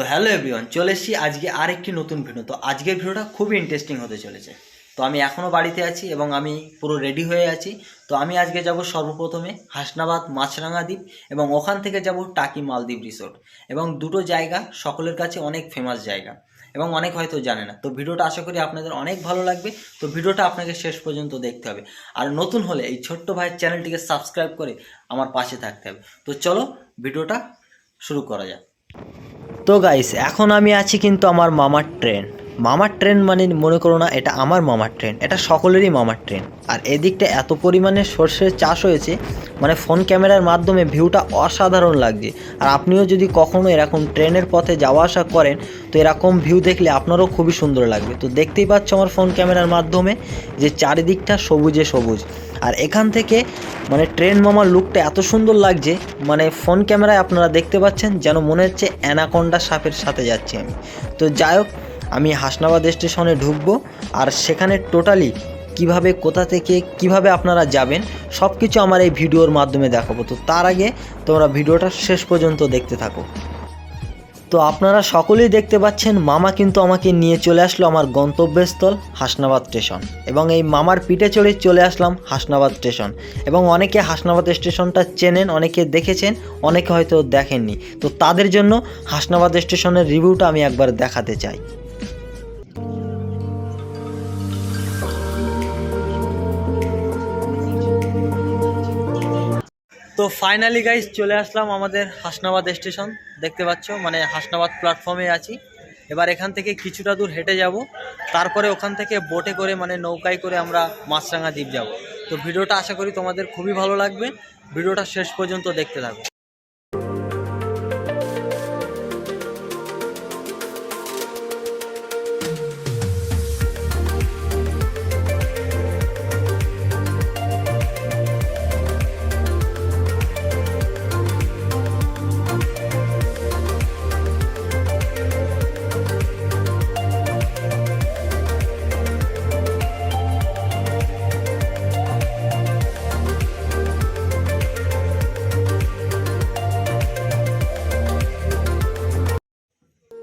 তো hello everyone, চলে এসেছি আজকে আরেকটি নতুন ভিডিও। তো আজকের ভিডিওটা খুবই ইন্টারেস্টিং হতে চলেছে। তো আমি এখনও বাড়িতে আছি এবং আমি পুরো রেডি হয়ে আছি। তো আমি আজকে যাব সর্বপ্রথমে হাসনাবাদ মাছরাঙা দ্বীপ এবং ওখান থেকে যাব টাকি মালদ্বীপ রিসোর্ট এবং দুটো জায়গা সকলের কাছে অনেক ফেমাস জায়গা এবং অনেক হয়তো জানে না। তো ভিডিওটা আশা করি আপনাদের অনেক ভালো লাগবে। তো ভিডিওটা আপনাকে শেষ পর্যন্ত দেখতে হবে। আর নতুন হলে এই ছোট্ট ভাইয়ের চ্যানেলটিকে সাবস্ক্রাইব করে আমার পাশে থাকতে হবে। তো চলো ভিডিওটা শুরু করা যাক। তো গাইস এখন আমি আছি কিন্তু আমার মামার ট্রেন মামার ট্রেন মানে মনে করো না, এটা আমার মামার ট্রেন, এটা সকলেরই মামার ট্রেন। আর এদিকটা এত পরিমাণে সর্ষের চাষ হয়েছে মানে ফোন ক্যামেরার মাধ্যমে ভিউটা অসাধারণ লাগছে। আর আপনিও যদি কখনো এরকম ট্রেনের পথে যাওয়া আসা করেন, তো এরকম ভিউ দেখলে আপনারও খুবই সুন্দর লাগবে। তো দেখতেই পাচ্ছ আমার ফোন ক্যামেরার মাধ্যমে যে চারিদিকটা সবুজে সবুজ। আর এখান থেকে মানে ট্রেন মামার লুকটা এত সুন্দর লাগছে মানে ফোন ক্যামেরায় আপনারা দেখতে পাচ্ছেন যেন মনে হচ্ছে অ্যানাকন্ডা সাপের সাথে যাচ্ছি আমি। তো যাই হোক আমি হাসনাবাদ স্টেশনে ঢুকবো আর সেখানে টোটালি কীভাবে, কোথা থেকে, কীভাবে আপনারা যাবেন সব কিছু আমার এই ভিডিওর মাধ্যমে দেখাবো। তো তার আগে তোমরা ভিডিওটা শেষ পর্যন্ত দেখতে থাকো। তো আপনারা সকলেই দেখতে পাচ্ছেন, মামা কিন্তু আমাকে নিয়ে চলে আসলো আমার গন্তব্যস্থল হাসনাবাদ স্টেশন এবং এই মামার পিঠে চড়ে চলে আসলাম হাসনাবাদ স্টেশন এবং অনেকে হাসনাবাদ স্টেশনটা চেনেন, অনেকে দেখেছেন, অনেকে হয়তো দেখেননি। তো তাদের জন্য হাসনাবাদ স্টেশনের রিভিউটা আমি একবার দেখাতে চাই। তো ফাইনালি গাইজ চলে আসলাম আমাদের হাসনাবাদ স্টেশন। দেখতে পাচ্ছ মানে হাসনাবাদ প্ল্যাটফর্মে আছি। এবার এখান থেকে কিছুটা দূর হেঁটে যাব। তারপরে ওখান থেকে বোটে করে মানে নৌকায় করে আমরা মাছরাঙা দ্বীপ যাব। তো ভিডিওটা আশা করি তোমাদের খুবই ভালো লাগবে। ভিডিওটা শেষ পর্যন্ত দেখতে থাকো।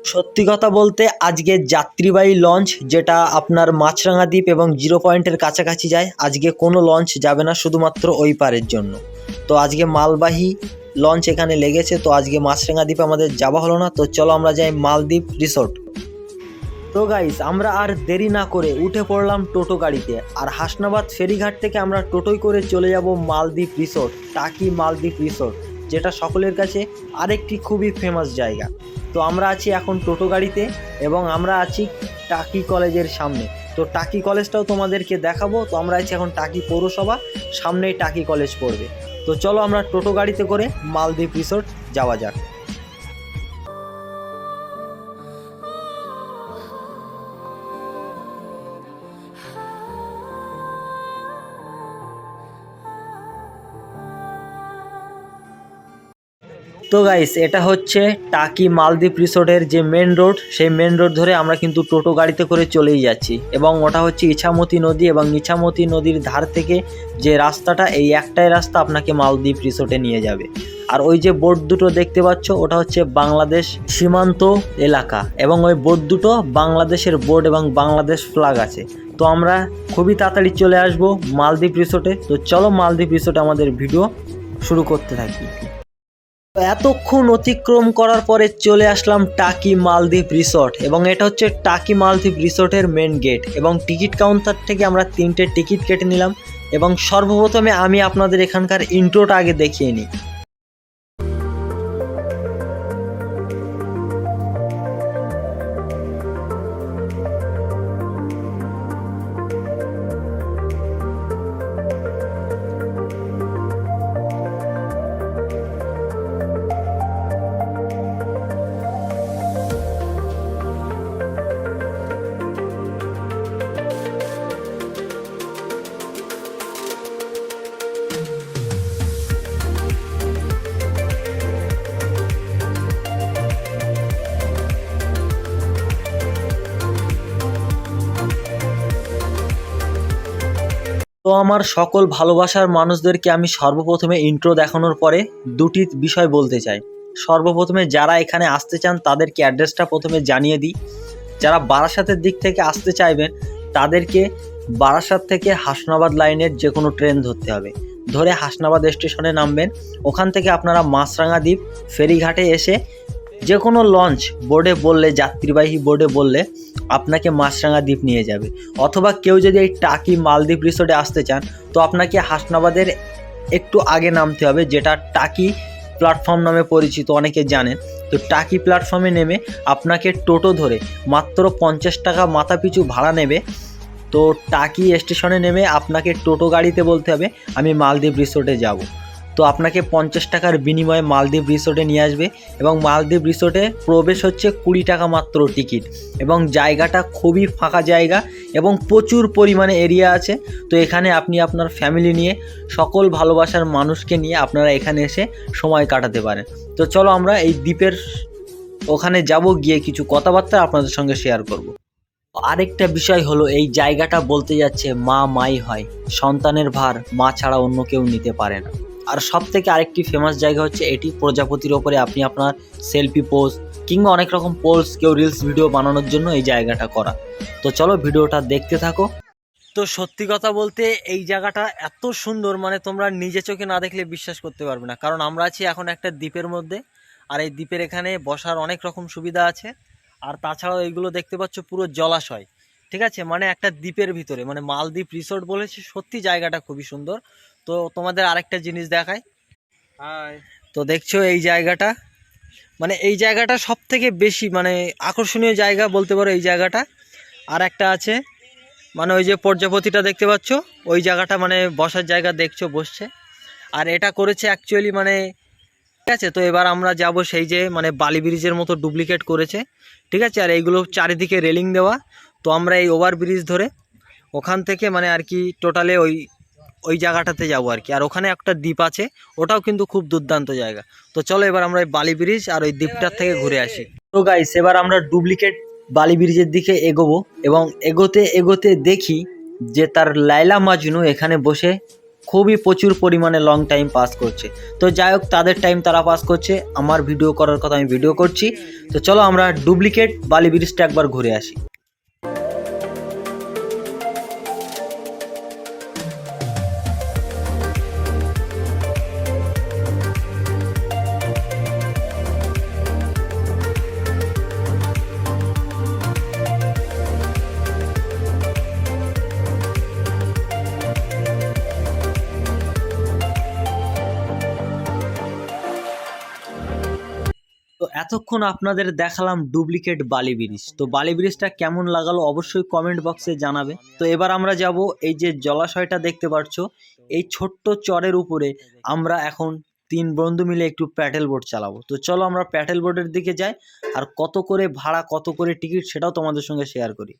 সত্যি কথা বলতে আজকে যাত্রীবাহী লঞ্চ যেটা আপনার মাছরাঙা দ্বীপ এবং জিরো পয়েন্টের কাছাকাছি যায়, আজকে কোনো লঞ্চ যাবে না শুধুমাত্র ওই পারের জন্য। তো আজকে মালবাহী লঞ্চ এখানে লেগেছে, তো আজকে মাছরাঙা দ্বীপে আমাদের যাওয়া হলো না, তো চলো আমরা যাই মালদ্বীপ রিসোর্ট তো গাইস আমরা আর দেরি না করে উঠে পড়লাম টোটো গাড়িতে, আর হাসনাবাদ ফেরিঘাট থেকে আমরা টোটোয় করে চলে যাব মালদ্বীপ রিসোর্ট টাকি মালদ্বীপ রিসোর্ট যেটা সকলের কাছে আরেকটি খুবই ফেমাস জায়গা। তো আমরা আছি এখন টোটো গাড়িতে এবং আমরা আছি টাকি কলেজের সামনে। তো টাকি কলেজটাও তোমাদেরকে দেখাবো। তো আমরা আছি এখন টাকি পৌরসভা, সামনেই টাকি কলেজ পড়বে। তো চলো আমরা টোটো গাড়িতে করে মালদ্বীপ রিসোর্ট যাওয়া যাক। তো গাইস এটা হচ্ছে টাকি মালদ্বীপ রিসোর্টের যে মেন রোড সেই মেন রোড ধরে আমরা কিন্তু টোটো গাড়িতে করে চলেই যাচ্ছি। এবং ওটা হচ্ছে ইছামতি নদী এবং ইছামতি নদীর ধার থেকে যে রাস্তাটা, এই একটাই রাস্তা আপনাকে মালদ্বীপ রিসোর্টে নিয়ে যাবে। আর ওই যে বোট দুটো দেখতে পাচ্ছ, ওটা হচ্ছে বাংলাদেশ সীমান্ত এলাকা এবং ওই বোট দুটো বাংলাদেশের বোর্ড এবং বাংলাদেশ ফ্ল্যাগ আছে। তো আমরা খুবই তাড়াতাড়ি চলে আসব মালদ্বীপ রিসোর্টে। তো চলো মালদ্বীপ রিসোর্টে আমাদের ভিডিও শুরু করতে থাকি। এতক্ষণ অতিক্রম করার পরে চলে আসলাম টাকি মালদ্বীপ রিসর্ট এবং এটা হচ্ছে টাকি মালদ্বীপ রিসর্টের মেন গেট এবং টিকিট কাউন্টার থেকে আমরা তিনটে টিকিট কেটে নিলাম এবং সর্বপ্রথমে আমি আপনাদের এখানকার ইন্ট্রোটা আগে দেখিয়ে নিই। তো আমার সকল ভালোবাসার মানুষদেরকে আমি সর্বপ্রথমে ইন্ট্রো দেখানোর পরে দুটি বিষয় বলতে চাই। সর্বপ্রথমে যারা এখানে আসতে চান, তাদেরকে অ্যাড্রেসটা প্রথমে জানিয়ে দিই। যারা বারাসাতের দিক থেকে আসতে চাইবেন, তাদেরকে বারাসাত থেকে হাসনাবাদ লাইনের যে কোনো ট্রেন ধরতে হবে। ধরে হাসনাবাদ স্টেশনে নামবেন। ওখান থেকে আপনারা মাছরাঙা দ্বীপ, ফেরিঘাটে এসে যে কোনো লঞ্চ বোর্ডে বললে, যাত্রীবাহী বোর্ডে বললে আপনাকে মাছরাঙা দ্বীপ নিয়ে যাবে। অথবা কেউ যদি এই টাকি মালদ্বীপ রিসোর্টে আসতে চান, তো আপনাকে হাসনাবাদের একটু আগে নামতে হবে, যেটা টাকি প্ল্যাটফর্ম নামে পরিচিত, অনেকে জানেন। তো টাকি প্ল্যাটফর্মে নেমে আপনাকে টোটো ধরে মাত্র পঞ্চাশ টাকা মাথা পিছু ভাড়া নেবে। তো টাকি স্টেশনে নেমে আপনাকে টোটো গাড়িতে বলতে হবে, আমি মালদ্বীপ রিসোর্টে যাব। তো আপনাকে পঞ্চাশ টাকার বিনিময়ে মালদ্বীপ রিসোর্টে নিয়ে আসবে এবং মালদ্বীপ রিসোর্টে প্রবেশ হচ্ছে কুড়ি টাকা মাত্র টিকিট এবং জায়গাটা খুবই ফাঁকা জায়গা এবং প্রচুর পরিমাণে এরিয়া আছে। তো এখানে আপনি আপনার ফ্যামিলি নিয়ে, সকল ভালোবাসার মানুষকে নিয়ে আপনারা এখানে এসে সময় কাটাতে পারেন। তো চলো আমরা এই দ্বীপের ওখানে যাব, গিয়ে কিছু কথাবার্তা আপনাদের সঙ্গে শেয়ার করব। আরেকটা বিষয় হলো, এই জায়গাটা বলতে যাচ্ছে মা মাই হয়। সন্তানের ভার মা ছাড়া অন্য কেউ নিতে পারে না। আর সব থেকে আরেকটি ফেমাস জায়গা হচ্ছে এটি প্রজাপতির ওপরে আপনি আপনার সেলফি পোজ কিংবা অনেক রকম পোস্ট কেউ রিলস ভিডিও বানানোর জন্য এই জায়গাটা করা। তো চলো ভিডিওটা দেখতে থাকো। তো সত্যি কথা বলতে এই জায়গাটা এত সুন্দর মানে তোমরা নিজে চোখে না দেখলে বিশ্বাস করতে পারবে না। কারণ আমরা আছি এখন একটা দ্বীপের মধ্যে, আর এই দ্বীপের এখানে বসার অনেক রকম সুবিধা আছে। আর তাছাড়াও এইগুলো দেখতে পাচ্ছ পুরো জলাশয়, ঠিক আছে? মানে একটা দ্বীপের ভিতরে মানে মালদ্বীপ রিসোর্ট বলেছে, সত্যি জায়গাটা খুবই সুন্দর। তো তোমাদের আরেকটা জিনিস দেখাই। তো দেখছ এই জায়গাটা? মানে এই জায়গাটা সব থেকে বেশি মানে আকর্ষণীয় জায়গা বলতে পারো এই জায়গাটা। আর একটা আছে মানে ওই যে প্রজাপতিটা দেখতে পাচ্ছ ওই জায়গাটা মানে বসার জায়গা দেখছ বসছে। আর এটা করেছে অ্যাকচুয়ালি মানে ঠিক আছে তো এবার আমরা যাব সেই যে মানে বালি ব্রিজের মতো ডুপ্লিকেট করেছে। ঠিক আছে আর এইগুলো চারিদিকে রেলিং দেওয়া। তো আমরা এই ওভার ব্রিজ ধরে ওখান থেকে মানে আর কি টোটালে ওই ওই জায়গাটাতে যাব আর কি। আর ওখানে একটা দ্বীপ আছে, ওটাও কিন্তু খুব দুর্দান্ত জায়গা। তো চলো এবার আমরা ওই বালি ব্রিজ আর ওই দ্বীপটার থেকে ঘুরে আসি। তো গাইস এবার আমরা ডুপ্লিকেট বালি ব্রিজের দিকে এগোবো এবং এগোতে এগোতে দেখি যে তার লাইলা মাজনু এখানে বসে খুবই প্রচুর পরিমাণে লং টাইম পাস করছে। তো যাই হোক, তাদের টাইম তারা পাস করছে, আমার ভিডিও করার কথা আমি ভিডিও করছি। তো চলো আমরা ডুপ্লিকেট বালি ব্রিজটা একবার ঘুরে আসি। এতক্ষণ আপনাদের দেখালাম ডুপ্লিকেট বালি ব্রিজ। তো বালি ব্রিজটা কেমন লাগালো অবশ্যই কমেন্ট বক্সে জানাবে। তো এবার আমরা যাব এই যে জলাশয়টা দেখতে পাচ্ছ এই ছোট্ট চরের উপরে আমরা এখন তিন বন্ধু মিলে একটু প্যাটেল বোর্ড চালাবো। তো চলো আমরা প্যাটেল বোর্ডের দিকে যাই, আর কত করে ভাড়া, কত করে টিকিট সেটাও তোমাদের সঙ্গে শেয়ার করি।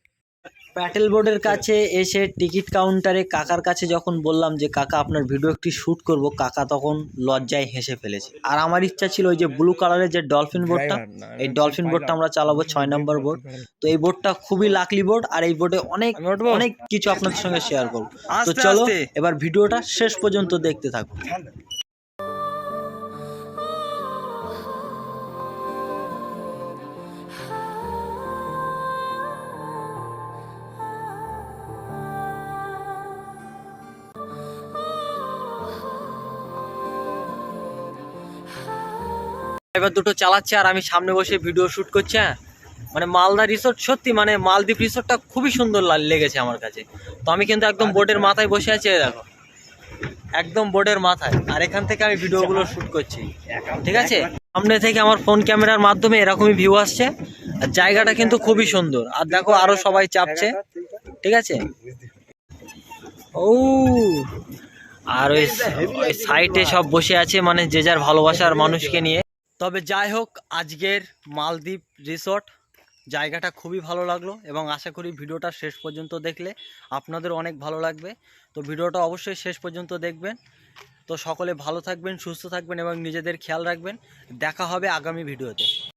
প্যাটেল বোর্ডের কাছে এসে টিকিট কাউন্টারে কাকার কাছে যখন বললাম যে কাকা আপনার ভিডিও একটি শ্যুট করব। কাকা তখন লজ্জায় হেসে ফেলেছে। আর আমার ইচ্ছা ছিল ওই যে ব্লু কালারের যে ডলফিন বোর্ডটা এই ডলফিন বোর্ডটা আমরা চালাবো ছয় নম্বর বোর্ড তো এই বোর্ডটা খুবই লাকলি বোর্ড আর এই বোর্ডে অনেক অনেক কিছু আপনাদের সঙ্গে শেয়ার করব। তো চলো এবার ভিডিওটা শেষ পর্যন্ত দেখতে থাকো এবার দুটো চালাচ্ছে আর আমি সামনে বসে ভিডিও শুট করছি হ্যাঁ? মানে মালদা রিসোর্ট সত্যি মানে মালদ্বীপ রিসোর্টটা খুবই সুন্দর লেগেছে আমার কাছে। তো আমি কিন্তু একদম বোর্ডের মাথায় বসে আছি দেখো। একদম বোর্ডের মাথায়। আর এখান থেকে আমি ভিডিওগুলো শুট করছি। ঠিক আছে? সামনে থেকে আমার ফোন ক্যামেরার মাধ্যমে এরকমই ভিউ আসছে। আর জায়গাটা কিন্তু খুবই সুন্দর। আর দেখো আরও সবাই চাপছে। ঠিক আছে? ও আর ওই সাইটে সব বসে আছে মানে যে যার ভালোবাসার মানুষকে নিয়ে। তবে যাই হোক, আজকের মালদ্বীপ রিসর্ট জায়গাটা খুবই ভালো লাগল এবং আশা করি ভিডিওটা শেষ পর্যন্ত দেখলে আপনাদের অনেক ভালো লাগবে। তো ভিডিওটা অবশ্যই শেষ পর্যন্ত দেখবেন। তো সকলে ভালো থাকবেন, সুস্থ থাকবেন এবং নিজেদের খেয়াল রাখবেন। দেখা হবে আগামী ভিডিওতে।